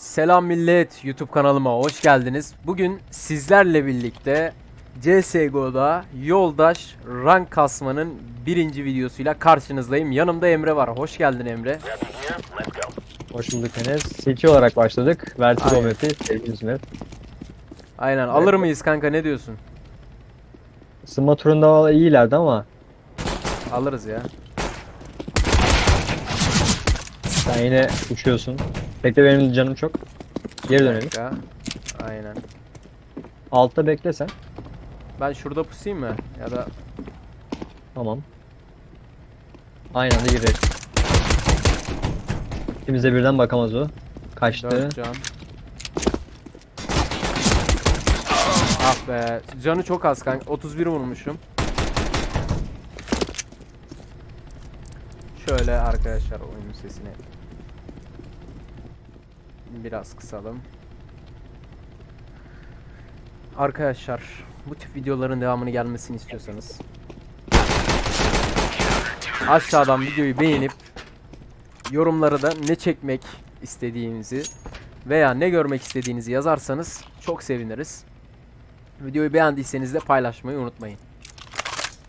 Selam millet YouTube kanalıma hoş geldiniz. Bugün sizlerle birlikte CSGO'da yoldaş rank kasmanın birinci videosuyla karşınızdayım. Yanımda Emre var. Hoş geldin Emre. Hoş bulduk Enes. CT olarak başladık. Vertigo map'i, sevdiğimiz map. Aynen alır mıyız kanka ne diyorsun? Isınma turunda iyilerdi ama Alırız ya. sen yine uçuyorsun. Bekle benim canım çok. Geri dönelim. dakika. Aynen. Altta bekle sen. Ben şurada pusayım mı? Ya da Tamam. Aynı anda girelim. İkimize birden bakamaz o. Kaçtı. 4 can. Ah be. Canı çok az kanka. 31 vurmuşum. Şöyle arkadaşlar oyunun sesini biraz kısalım. Arkadaşlar bu tip videoların devamını gelmesini istiyorsanız aşağıdan videoyu beğenip yorumlara da ne çekmek istediğinizi veya ne görmek istediğinizi yazarsanız çok seviniriz. Videoyu beğendiyseniz de paylaşmayı unutmayın.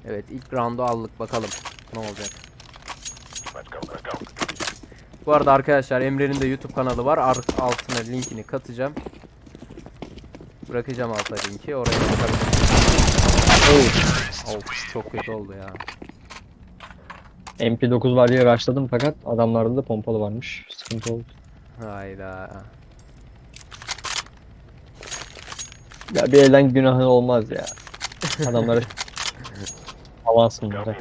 Evet ilk roundu aldık bakalım ne olacak. Bu arada arkadaşlar Emre'nin de YouTube kanalı var. Ar- altına linkini katacağım. Bırakacağım alta linki. Oraya bakabilirsiniz. Of çok kötü oldu ya. MP9 var diye rushladım fakat adamlarda da pompalı varmış. Sıkıntı oldu. Hayda. Ya bir elden günahın olmaz ya. Adamlara avans bunlara.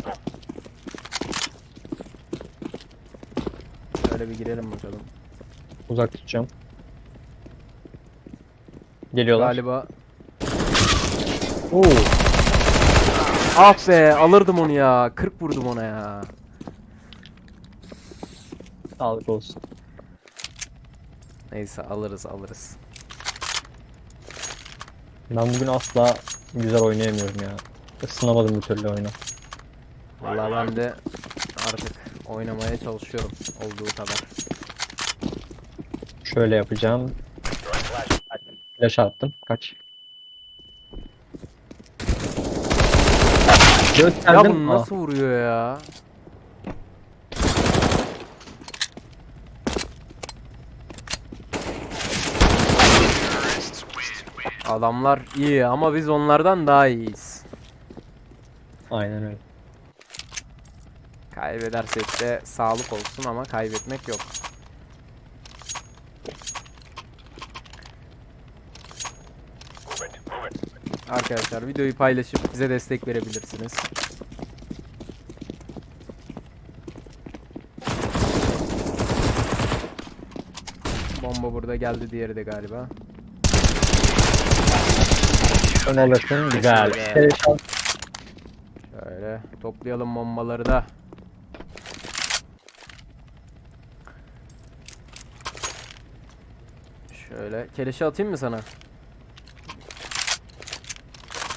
Şöyle bir girelim bakalım. Uzak tutacağım. Geliyorlar. Galiba Oo. Ah be alırdım onu ya. 40 vurdum ona ya. Sağlık olsun. Neyse alırız alırız. Ben bugün asla güzel oynayamıyorum ya. Isınamadım bir türlü oyuna. Vallahi ben de artık oynamaya çalışıyorum olduğu kadar. Şöyle yapacağım. Flash attım. Kaç. Ya Gösterdim. bu nasıl vuruyor ya? Adamlar iyi ama biz onlardan daha iyiyiz. Aynen öyle. Kaybedersek de sağlık olsun ama kaybetmek yok. Arkadaşlar videoyu paylaşıp bize destek verebilirsiniz. Bomba burada geldi diğeri de galiba. Son alırsın. Güzel. Şöyle toplayalım bombaları da. Şöyle keleşi atayım mı sana?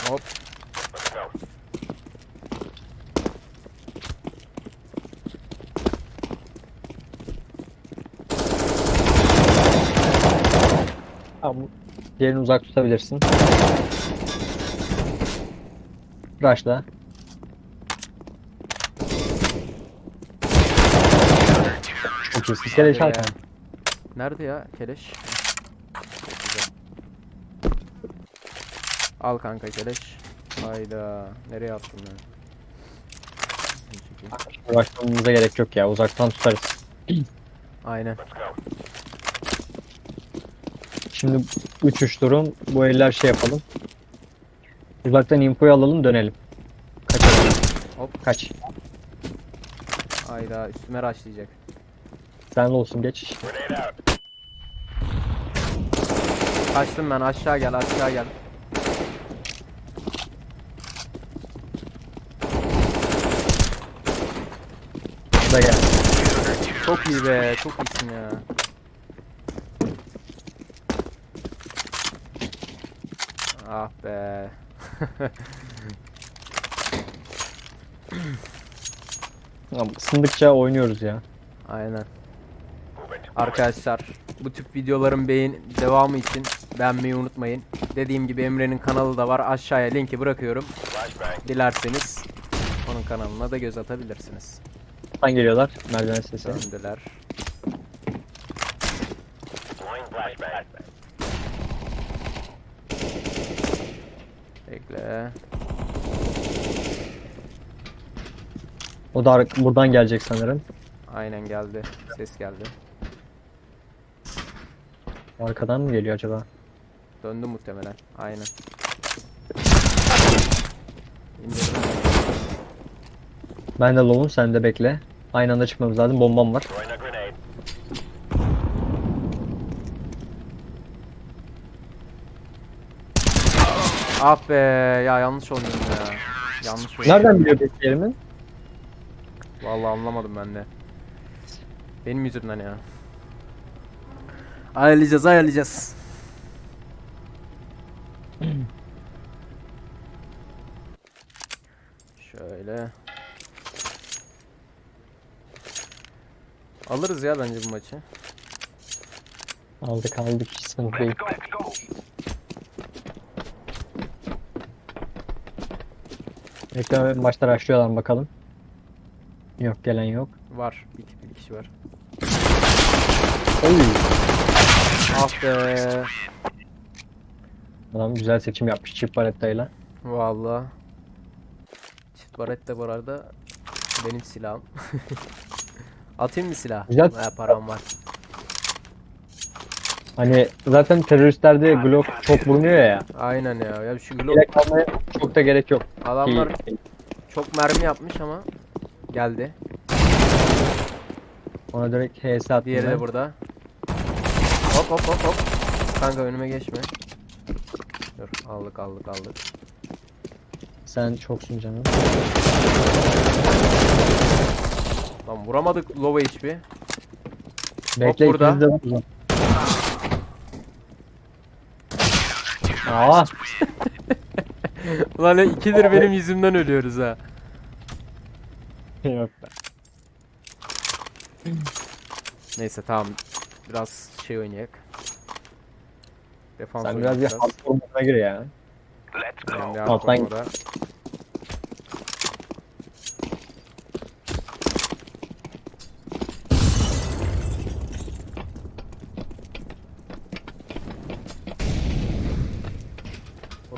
Hop. Tamam. Diğerini uzak tutabilirsin. Rush'la. Çok iyisin. Keleş Hadi ya. Nerede ya keleş? Çok güzel. Al kanka keleş. Hayda. Nereye attın ben? Uğraşmamıza gerek yok ya. Uzaktan tutarız. Aynen. Şimdi 3-3 durum. Bu eller şey yapalım. Uzaktan infoyu alalım dönelim. Kaçalım. Hop. Kaç. Hayda üstüme raşlayacak. Sen olsun geç. Kaçtım ben aşağı gel aşağı gel. Da gel. Çok iyi be çok iyisin ya. Ah be. Tamam, ısındıkça oynuyoruz ya. Aynen. Arkadaşlar Bu tip videoların beğen devamı için beğenmeyi unutmayın. Dediğim gibi Emre'nin kanalı da var. Aşağıya linki bırakıyorum. Dilerseniz onun kanalına da göz atabilirsiniz. Buradan geliyorlar. Merdiven sesi. Döndüler. Bekle. O da ar- buradan gelecek sanırım. Aynen geldi. Ses geldi. Arkadan mı geliyor acaba? Döndü muhtemelen. Aynen. İndirdim. Ben de low'um sen de bekle. Aynı anda çıkmamız lazım. Bombam var. Ah be ya yanlış oynadım ya. Yanlış oynadım. Nereden biliyor peki yerimi? Vallahi anlamadım ben de. Benim yüzümden ya. Ayarlayacağız ayarlayacağız. Şöyle. Alırız ya bence bu maçı. Aldık aldık hiç sıkıntı değil. Bekle başta açlıyorlar bakalım. Yok gelen yok. Var. Bir, bir kişi var. Oy. Ah be. Adam güzel seçim yapmış çift palettayla. Vallahi. Çift baret de bu arada benim silahım. Atayım mı silah? Güzel. Baya param var. Hani zaten teröristlerde Glock çok bulunuyor ya. Aynen ya. Ya şu Glock almaya çok da gerek yok. adamlar çok mermi yapmış ama geldi. Ona direkt HS attım Diğeri ben. de burada. Hop hop hop hop. Kanka önüme geçme. Dur aldık aldık aldık. Sen çoksun canım. Lan vuramadık low HP. Bekle burada. ikiniz de vurun. Aa, Ulan ikidir benim yüzümden ölüyoruz ha. yok be. Neyse tamam. Biraz şey oynayak. Defans Sen biraz bir oynayacağız. hardcore moduna gir ya. Benim bir Alttan hardcore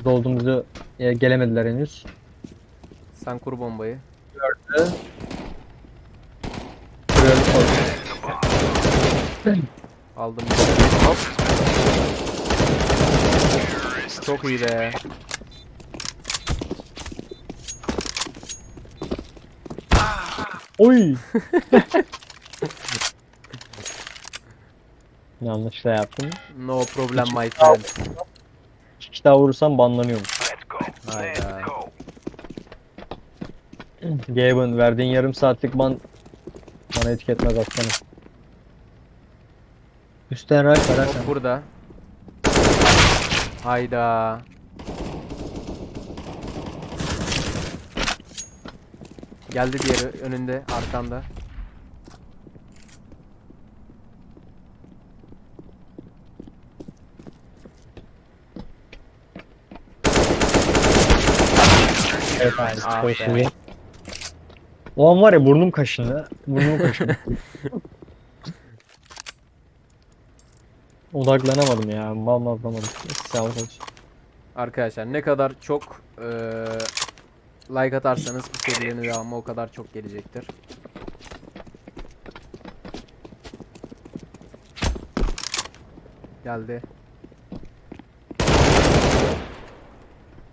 Burada olduğumuzu e, gelemediler henüz. Sen kur bombayı. Gördü. Kırıyorum. Aldım. Hop. Çok iyi be. Oy! Yanlış da yaptım. No problem my friend. Daha vurursam banlanıyorum. Hayda. Gaben verdiğin yarım saatlik ban bana etiketmez aslanım. Üstten rak var Hop burada. Hayda. Geldi diğeri önünde arkanda. Evet. Ah be. an var ya burnum kaşındı. Burnum kaşındı. Odaklanamadım ya. Mal mal yapamadım. Sağ ol. Arkadaşlar ne kadar çok eee, like atarsanız bu serinin devamı o kadar çok gelecektir. Geldi.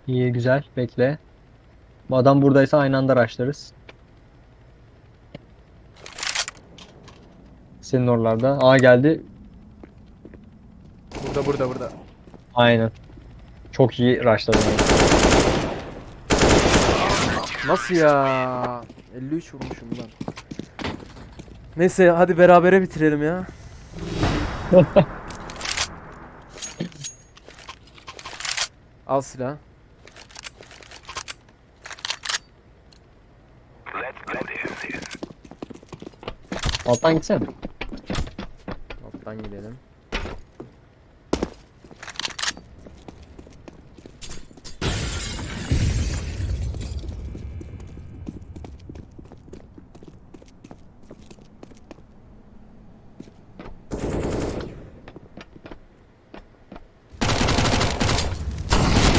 İyi güzel. Bekle. Bu adam buradaysa aynı anda raşlarız. Senin oralarda. Aa geldi. Burada burada burada. Aynen. Çok iyi raşladı. Nasıl ya? 53 vurmuşum lan. Neyse hadi berabere bitirelim ya. Al silah. Alttan gitsene. Alttan gidelim.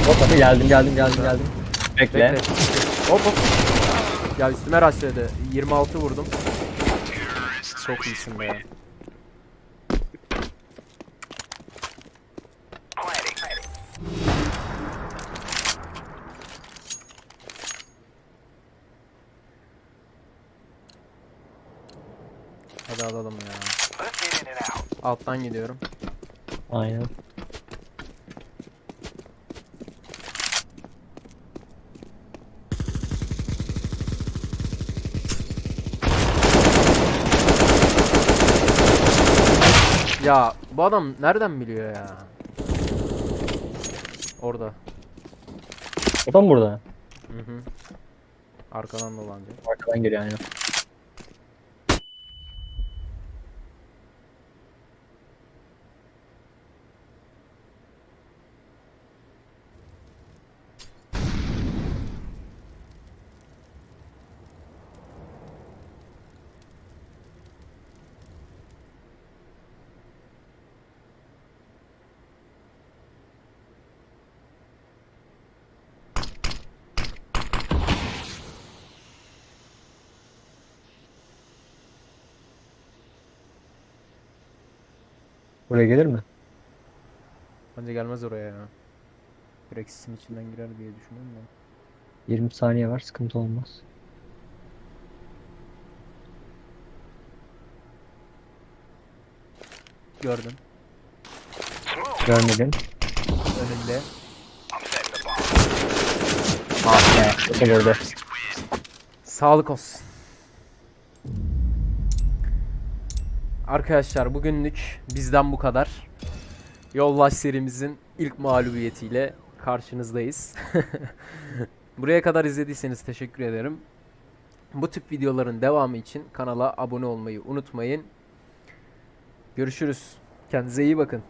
Hop hadi geldim geldim geldim geldim. Bekle. Bekle. Hop hop. Ya üstüme rastledi. 26 vurdum. Çok iyisin be. Hadi alalım ya. Alttan gidiyorum. Aynen. Ya bu adam nereden biliyor ya? Orada. O da mı burada? Hı hı. Arkadan dolanacak. Arkadan geliyor aynen. Buraya gelir mi? Bence gelmez oraya ya. Direkt sisin içinden girer diye düşünüyorum da. 20 saniye var sıkıntı olmaz. Gördüm. Görmedim. Önünde. Ah be. Sağlık olsun. Arkadaşlar bugünlük bizden bu kadar. Yollaş serimizin ilk mağlubiyetiyle karşınızdayız. Buraya kadar izlediyseniz teşekkür ederim. Bu tip videoların devamı için kanala abone olmayı unutmayın. Görüşürüz. Kendinize iyi bakın.